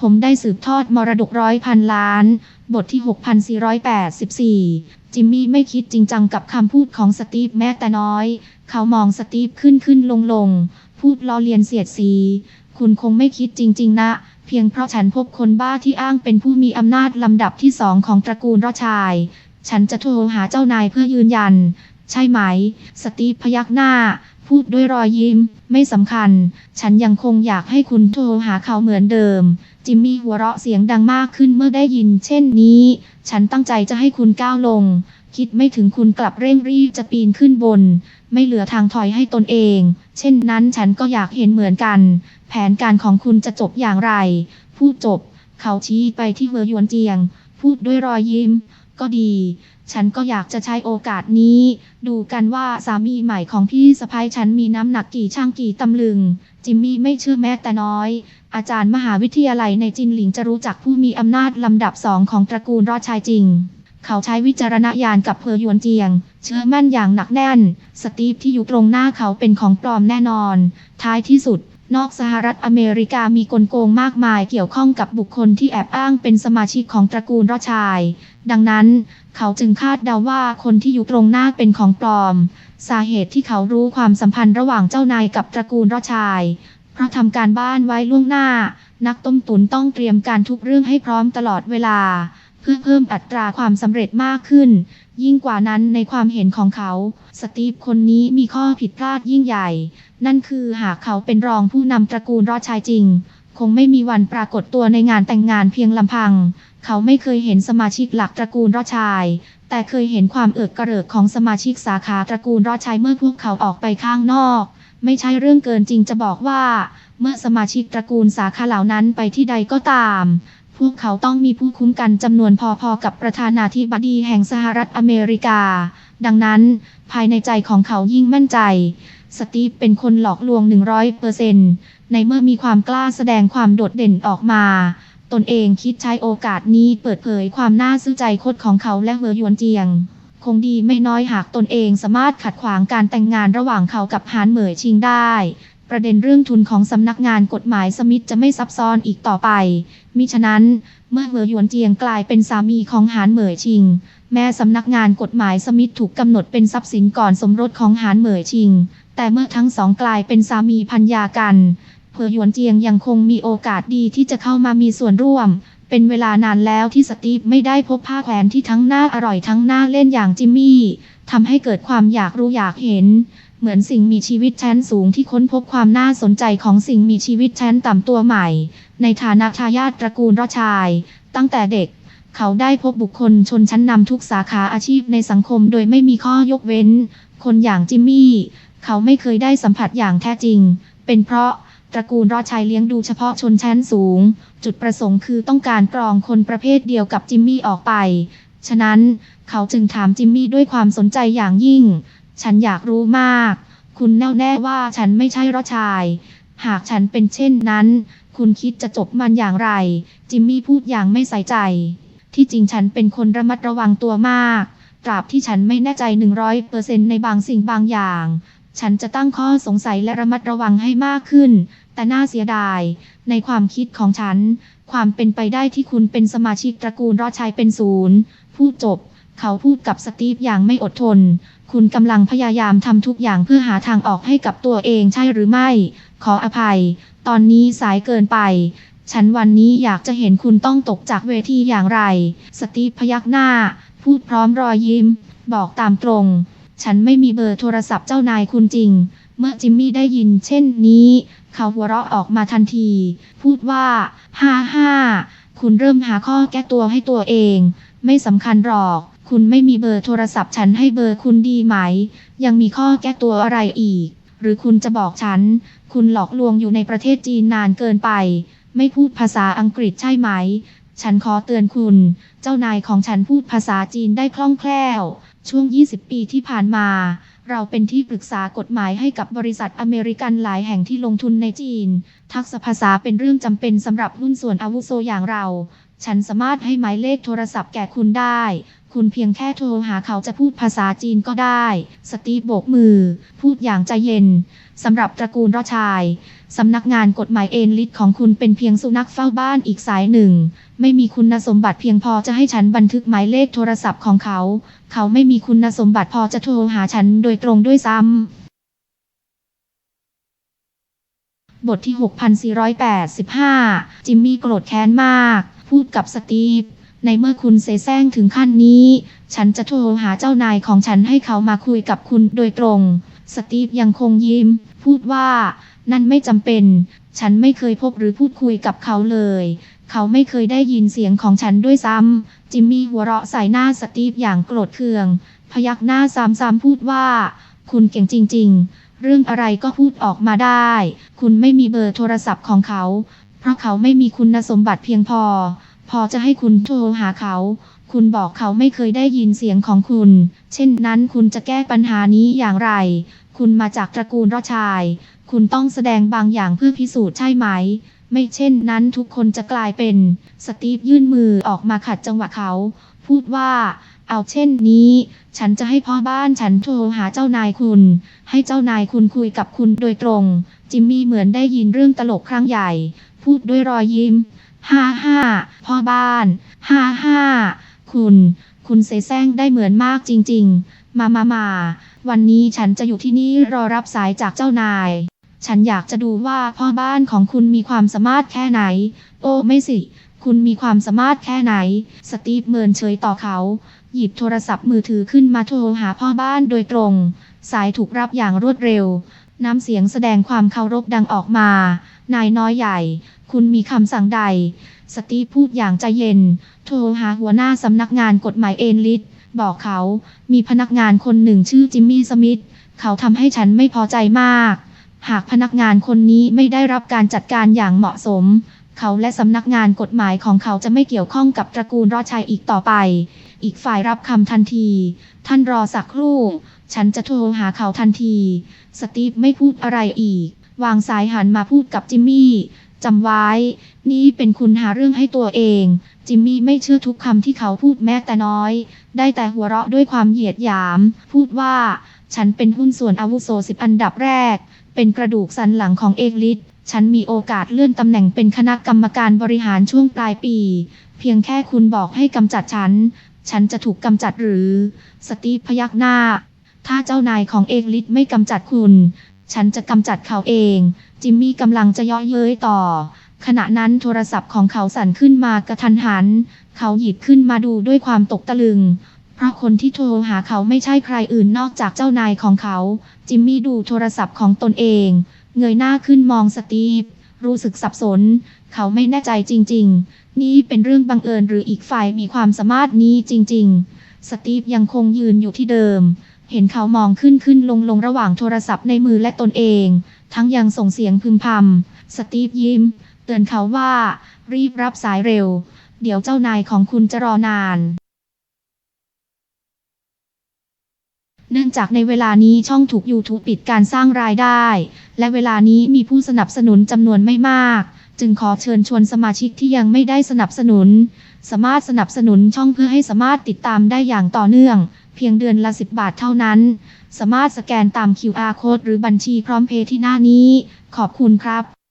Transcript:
ผมได้สืบทอดมรดกร้อยพันล้าน บทที่ 6484 จิมมี่ไม่คิดจริงจังกับคำพูดของสตีฟแม้แต่น้อย เขามองสตีฟขึ้นขึ้นลงลงพูดล้อเลียนเสียดสี คุณคงไม่คิดจริง ๆ นะ เพียงเพราะฉันพบคนบ้าที่อ้างเป็นผู้มีอำนาจลำดับที่สองของตระกูลรอชาย ฉันจะโทรหาเจ้านายเพื่อยืนยัน ใช่ไหม สตีฟพยักหน้า พูดด้วยรอยยิ้ม ไม่สำคัญ ฉันยังคงอยากให้คุณโทรหาเขาเหมือนเดิม จิมมี่หัวเราะเสียงดังมากขึ้นเมื่อได้ยินเช่นนี้ ฉันตั้งใจจะให้คุณก้าวลง คิดไม่ถึงคุณกลับเร่งรีบจะปีนขึ้นบน ไม่เหลือทางถอยให้ตนเอง เช่นนั้นฉันก็อยากเห็นเหมือนกัน แผนการของคุณจะจบอย่างไร พูดจบ เขาชี้ไปที่เวอร์ยวนเจียง พูดด้วยรอยยิ้ม ก็ดี ฉันก็อยากจะใช้โอกาสนี้ ดูกันว่าสามีใหม่ของพี่สะพ้ายฉันมีน้ำหนักกี่ช่างกี่ตำลึง จิมมี่ไม่เชื่อแม้แต่น้อย อาจารย์มหาวิทยาลัยในจินหลิงจะรู้จักผู้มีอำนาจลำดับสองของตระกูลรอดชายจริง เขาใช้วิจารณญาณกับเพอหยวนเจียง เชื่อมั่นอย่างหนักแน่น สตีฟที่อยู่ตรงหน้าเขาเป็นของปลอมแน่นอน ท้ายที่สุด นอกสหรัฐอเมริกามีกลโกงมากมายเกี่ยวข้องกับบุคคลที่แอบอ้างเป็นสมาชิกของตระกูลรอชาย ดังนั้น เขาจึงคาดเดาว่าคนที่อยู่ตรงหน้าเป็นของปลอม สาเหตุที่เขารู้ความสัมพันธ์ระหว่างเจ้านายกับตระกูลรอชาย เพราะทำการบ้านไว้ล่วงหน้า นักต้มตุ๋นต้องเตรียมการทุกเรื่องให้พร้อมตลอดเวลา เพื่อเพิ่มอัตราความสำเร็จมากขึ้น ยิ่งกว่านั้นในความเห็นของเขา สตีฟคนนี้มีข้อผิดพลาดยิ่งใหญ่ นั่นคือหากเขาเป็นรองผู้นำตระกูลรอดชายจริง คงไม่มีวันปรากฏตัวในงานแต่งงานเพียงลำพัง เขาไม่เคยเห็นสมาชิกหลักตระกูลรอดชาย แต่เคยเห็นความเอิกกระเริกของสมาชิกสาขาตระกูลรอดชายเมื่อพวกเขาออกไปข้างนอก ไม่ใช่เรื่องเกินจริงจะบอกว่าเมื่อสมาชิกตระกูลสาขาเหล่านั้นไปที่ใดก็ตาม พวกเขาต้องมีผู้คุ้มกันจำนวนพอๆกับประธานาธิบดีแห่งสหรัฐอเมริกา ดังนั้น ภายในใจของเขายิ่งมั่นใจ สตีฟเป็นคนหลอกลวง 100%ในเมื่อมีความกล้าแสดงความโดดเด่นออกมา ตนเองคิดใช้โอกาสนี้เปิดเผยความน่าซื่อใจคดของเขาและเวอร์ยวนเจียง คงดีไม่น้อยหากตนเองสามารถขัดขวางการแต่งงานระหว่างเขากับฮานเหมยชิงได้ ประเด็นเรื่องทุนของสำนักงานกฎหมายสมิธจะไม่ซับซ้อนอีกต่อไป มิฉะนั้น เมื่อเวอร์ยวนเจียงกลายเป็นสามีของฮานเหมยชิง แม้สำนักงานกฎหมายสมิธถูกกำหนดเป็นทรัพย์สินก่อนสมรสของฮานเหมยชิง แต่เมื่อทั้งสองกลายเป็นสามีพัญญากันเพอหยวนเจียงยังคงมีโอกาสดีที่จะเข้ามามีส่วนร่วมเป็นเวลานานแล้วที่สตีฟไม่ได้พบผ้าแขวนที่ทั้งน่าอร่อยทั้งน่าเล่นอย่างจิมมี่ทำให้เกิดความอยากรู้อยากเห็น เหมือนสิ่งมีชีวิตชั้นสูงที่ค้นพบความน่าสนใจของสิ่งมีชีวิตชั้นต่ำตัวใหม่ ในฐานะทายาทตระกูลรอชาย ตั้งแต่เด็ก เขาได้พบบุคคลชนชั้นนำทุกสาขาอาชีพในสังคมโดยไม่มีข้อยกเว้น คนอย่างจิมมี่ เขาไม่เคยได้สัมผัสอย่างแท้จริง เป็นเพราะตระกูลรอชายเลี้ยงดูเฉพาะชนชั้นสูง จุดประสงค์คือต้องการกรองคนประเภทเดียวกับจิมมี่ออกไป ฉะนั้น เขาจึงถามจิมมี่ด้วยความสนใจอย่างยิ่ง ฉันอยากรู้มาก คุณแน่วแน่ว่าฉันไม่ใช่รอดชาย หากฉันเป็นเช่นนั้น คุณคิดจะจบมันอย่างไร จิมมี่พูดอย่างไม่ใส่ใจ ที่จริงฉันเป็นคนระมัดระวังตัวมาก ตราบที่ฉันไม่แน่ใจ 100%ในบางสิ่งบางอย่าง ฉันจะตั้งข้อสงสัยและระมัดระวังให้มากขึ้น แต่น่าเสียดาย ในความคิดของฉัน ความเป็นไปได้ที่คุณเป็นสมาชิกตระกูลรอดชายเป็นศูนย์ พูดจบ เขาพูดกับสตีฟอย่างไม่อดทน คุณกำลังพยายามทำทุกอย่างเพื่อหาทางออกให้กับตัวเองใช่หรือไม่ ขออภัย ตอนนี้สายเกินไป ฉันวันนี้อยากจะเห็นคุณต้องตกจากเวทีอย่างไร สตีฟพยักหน้า พูดพร้อมรอยยิ้ม บอกตามตรง ฉันไม่มีเบอร์โทรศัพท์เจ้านายคุณจริง เมื่อจิมมี่ได้ยินเช่นนี้ เขาหัวเราะออกมาทันที พูดว่า ฮ่าฮ่าคุณเริ่มหาข้อแก้ตัวให้ตัวเอง ไม่สำคัญหรอก คุณไม่มีเบอร์โทรศัพท์ฉันให้เบอร์คุณดีไหม ยังมีข้อแก้ตัวอะไรอีก หรือคุณจะบอกฉัน คุณหลอกลวงอยู่ในประเทศจีนนานเกินไป ไม่พูดภาษาอังกฤษใช่ไหม ฉันขอเตือนคุณ เจ้านายของฉันพูดภาษาจีนได้คล่องแคล่ว ช่วง 20 ปีที่ผ่านมา เราเป็นที่ปรึกษากฎหมายให้กับบริษัทอเมริกันหลายแห่งที่ลงทุนในจีน ทักษะภาษาเป็นเรื่องจำเป็นสำหรับหุ้นส่วนอาวุโสอย่างเรา ฉันสามารถให้หมายเลขโทรศัพท์แก่คุณได้ คุณเพียงแค่โทรหาเขาจะพูดภาษาจีนก็ได้ สตีฟโบกมือ พูดอย่างใจเย็น สำหรับตระกูลรอชาย สำนักงานกฎหมายเอนลิทของคุณเป็นเพียงสุนัขเฝ้าบ้านอีกสายหนึ่ง ไม่มีคุณสมบัติเพียงพอจะให้ฉันบันทึกหมายเลขโทรศัพท์ของเขา เขาไม่มีคุณสมบัติพอจะโทรหาฉันโดยตรงด้วยซ้ำบทที่ 6485 จิมมี่โกรธแค้นมาก พูดกับสตีฟ ในเมื่อคุณเซแซงถึงขั้นนี้ ฉันจะโทรหาเจ้านายของฉันให้เขามาคุยกับคุณโดยตรง สตีฟยังคงยิ้ม พูดว่า นั่นไม่จำเป็น ฉันไม่เคยพบหรือพูดคุยกับเขาเลย เขาไม่เคยได้ยินเสียงของฉันด้วยซ้ำ จิมมี่หัวเราะใส่หน้าสตีฟอย่างโกรธเคือง พยักหน้าซ้ำๆพูดว่า คุณเก่งจริง ๆ เรื่องอะไรก็พูดออกมาได้ คุณไม่มีเบอร์โทรศัพท์ของเขา เพราะเขาไม่มีคุณสมบัติเพียงพอ อจะให้คุณโทรหาเขา คุณบอกเขาไม่เคยได้ยินเสียงของคุณ เช่นนั้นคุณจะแก้ปัญหานี้อย่างไร คุณมาจากตระกูลรอชาย คุณต้องแสดงบางอย่างเพื่อพิสูจน์ใช่ไหม ไม่เช่นนั้นทุกคนจะกลายเป็น สตีฟยื่นมือออกมาขัดจังหวะเขา พูดว่า เอาเช่นนี้ ฉันจะให้พ่อบ้านฉันโทรหาเจ้านายคุณ ให้เจ้านายคุณคุยกับคุณโดยตรง จิมมี่เหมือนได้ยินเรื่องตลกครั้งใหญ่ พูดด้วยรอยยิ้ม ฮ่าฮ่าพ่อบ้าน ฮ่าฮ่าคุณ คุณเซแซงได้เหมือนมากจริง ๆ มามามาวันนี้ฉันจะอยู่ที่นี่รอรับสายจากเจ้านาย ฉันอยากจะดูว่าพ่อบ้านของคุณมีความสามารถแค่ไหน โอ้ไม่สิ คุณมีความสามารถแค่ไหน สตีฟเมินเฉยต่อเขา หยิบโทรศัพท์มือถือขึ้นมาโทรหาพ่อบ้านโดยตรง สายถูกรับอย่างรวดเร็ว น้ำเสียงแสดงความเคารพดังออกมา นายน้อยใหญ่ คุณมีคำสั่งใด สตีฟพูดอย่างใจเย็น โทรหาหัวหน้าสำนักงานกฎหมายเอนลิทบอกเขา มีพนักงานคนหนึ่งชื่อจิมมี่สมิธ เขาทำให้ฉันไม่พอใจมาก หากพนักงานคนนี้ไม่ได้รับการจัดการอย่างเหมาะสม เขาและสำนักงานกฎหมายของเขาจะไม่เกี่ยวข้องกับตระกูลรอดชัยอีกต่อไป อีกฝ่ายรับคำทันที ท่านรอสักครู่ ฉันจะโทรหาเขาทันที สตีฟไม่พูดอะไรอีก วางสายหันมาพูดกับจิมมี่จำไว้ นี่เป็นคุณหาเรื่องให้ตัวเอง จิมมี่ไม่เชื่อทุกคำที่เขาพูดแม้แต่น้อย ได้แต่หัวเราะด้วยความเหยียดหยาม พูดว่า ฉันเป็นหุ้นส่วนอาวุโสสิบอันดับแรก เป็นกระดูกสันหลังของเอกลิทฉันมีโอกาสเลื่อนตำแหน่งเป็นคณะกรรมการบริหารช่วงปลายปี เพียงแค่คุณบอกให้กำจัดฉัน ฉันจะถูกกำจัดหรือ สตีพยักหน้า ถ้าเจ้านายของเอกลิทไม่กำจัดคุณ ฉันจะกำจัดเขาเอง จิมมี่กำลังจะย่อเย้ยต่อ ขณะนั้นโทรศัพท์ของเขาสั่นขึ้นมากระทันหัน เขาหยิบขึ้นมาดูด้วยความตกตะลึง เพราะคนที่โทรหาเขาไม่ใช่ใครอื่นนอกจากเจ้านายของเขา จิมมี่ดูโทรศัพท์ของตนเอง เงยหน้าขึ้นมองสตีฟ รู้สึกสับสน เขาไม่แน่ใจจริง ๆ นี่เป็นเรื่องบังเอิญหรืออีกฝ่ายมีความสามารถนี้จริง ๆ สตีฟยังคงยืนอยู่ที่เดิม เห็นเขามองขึ้นขึ้นลงลงระหว่างโทรศัพท์ในมือและตนเอง ทั้งยังส่งเสียงพึมพำ สตีฟยิ้ม เตือนเขาว่า รีบรับสายเร็ว เดี๋ยวเจ้านายของคุณจะรอนาน เนื่องจากในเวลานี้ช่องถูก YouTube ปิดการสร้างรายได้ และเวลานี้มีผู้สนับสนุนจำนวนไม่มาก จึงขอเชิญชวนสมาชิกที่ยังไม่ได้สนับสนุน สามารถสนับสนุนช่องเพื่อให้สามารถติดตามได้อย่างต่อเนื่อง เพียงเดือนละ 10 บาทเท่านั้น สามารถสแกนตาม QR code หรือบัญชีพร้อมเพย์ที่หน้านี้ ขอบคุณครับ